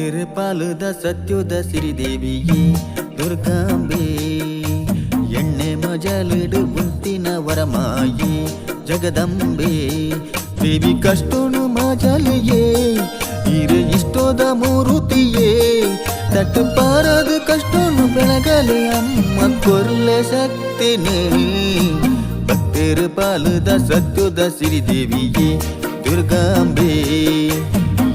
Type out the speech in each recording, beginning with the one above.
ತಿರುಪಾಲುದ ಸತ್ಯುದ ಸಿರಿದೇವಿಯೇ ದುರ್ಗಾಂಬೆ ಎಣ್ಣೆ ಮಜಲಿಡು ಮುಂತಿನ ವರಮಾಯಿ ಜಗದಂಬೆ ದೇವಿ ಕಷ್ಟುನು ಮಜಲಿಯೇ ಇರು ಇಷ್ಟೋದ ಮೂರುತಿಯೇ தட்டுப்பாரது கஷ்டம் விலகலே அம்மா பொருள சக்தி பத்திரு பாலுத சத்துத சிறிதேவியே துர்காம்பே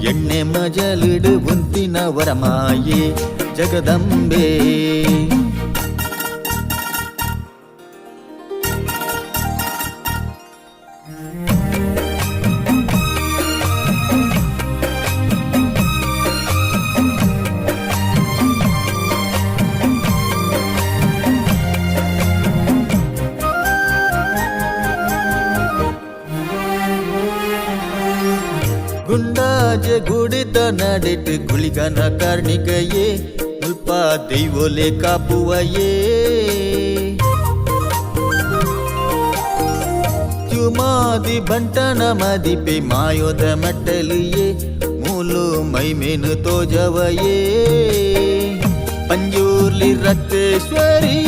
ಎಣ್ಣೆ ಮಜಲಿಡು ಮುಂತಿನ ವರಮಾಯೆ ಜಗದಂಬೆ ಗುಂಡಾಜ ಗುಡಿತ ನಡಿಟ್ಟು ಗುಳಿಗನ ಕಾರ್ಣಿಕಯೇ ಮುಲ್ಪ ದೈವೋಲೆ ಕಾಪುವಯೇ மாதி பண்டன மதிப்பை மாயோத மட்டலியே மூலு மைமேனு தோஜவையே பஞ்சூர்லி ரத்தேஸ்வரி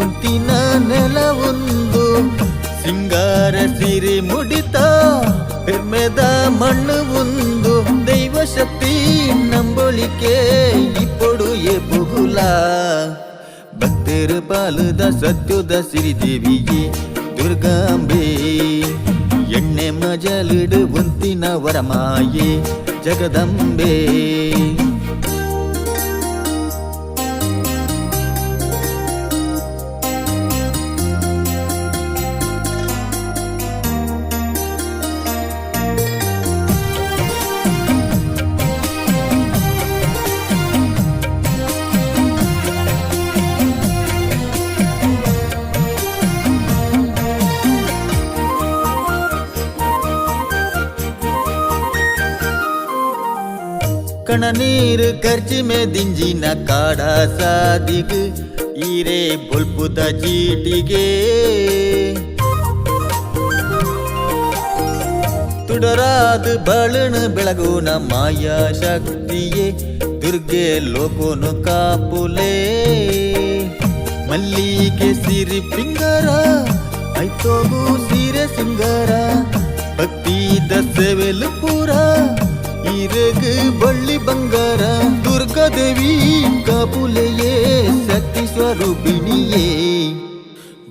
ಉಂಟಿನ ನೆಲ ಒಂದು ಸಿಂಗಾರ ಸಿರಿ ಮುಡಿತಾ ಪೆರ್ಮೆದ ಮಣ್ಣು ಒಂದು ದೈವ ಶಕ್ತಿ ನಂಬೊಳಿಕೆ ಇಪ್ಪಡು ಎಬುಗುಲ ಭಕ್ತರು ಪಾಲುದ ಸತ್ಯುದ ಸಿರಿದೇವಿಯೇ ದುರ್ಗಾಂಬೆ ಎಣ್ಣೆ ಮಜಲಿಡು ಗುಂತಿನ ವರಮಾಯೇ ಜಗದಂಬೆ ಕಣ கணநீர் கர்ச்சிமே திஞ்சின காடா சாதிகு ஈரே பொல்புத ಚೀಟಿಗೆ ತುಡರಾದ ಬಳಣು ಬೆಳಗುನ ಮಾಯಾ ಶಕ್ತಿಯೇ ದುರ್ಗೆ ಲೋಕೋನು ಕಾಪುಲೆ ಮಲ್ಲಿಗೆ ಸಿರಿ ಪಿಂಗರ ಐತೋಗು ಸಿರೆ ಸಿಂಗರ ಭಕ್ತಿದ ಸೆವೆಲು ಪೂರಾ சிறகு வள்ளி பங்கார துர்காதேவி காபுலையே சக்தி ஸ்வரூபிணியே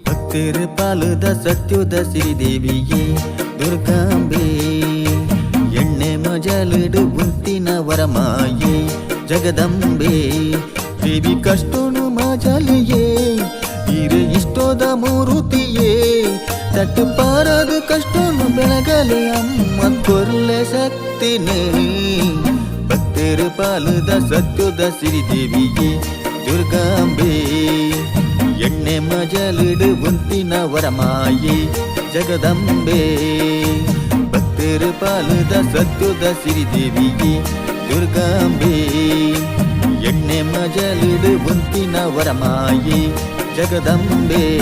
பக்திரு பாலுத சத்யுத ಶ್ರೀದೇವಿಯೇ ದುರ್ಗಾಂಬೆ ಎಣ್ಣೆ ಮಜಲಿಡು ಗುಂತಿನ ವರಮಾಯೆ ಜಗದಂಬೆ ದೇವಿ ಕಷ್ಟನು ಮಜಲಿಯೇ ಇರು ಇಷ್ಟೋದ ಮೂರುತಿಯೇ ತಟ್ಟು ಪಾರದು ಕಷ್ಟ ಬೆಳಗಲಿ ಅಮ್ಮ ಕೊರ್ಲೆ ಸತ್ತಿನಿ ಭಕ್ತರು ಪಾಲುದ ಸತ್ತುದ ಸಿರಿದೇವಿಯೇ ದುರ್ಗಾಂಬೆ ಎಣ್ಣೆ ಮಜಲಿಡು ಉಂತಿನ ವರಮಾಯೆ ಜಗದಂಬೆ ಭಕ್ತರು ಪಾಲುದ ಸತ್ತುದ ಸಿರಿದೇವಿಯೇ ದುರ್ಗಾಂಬೆ ಎಣ್ಣೆ ಮಜಲಿಡು ಉಂತಿನ ವರಮಾಯೆ ಜಗದಂಬೆ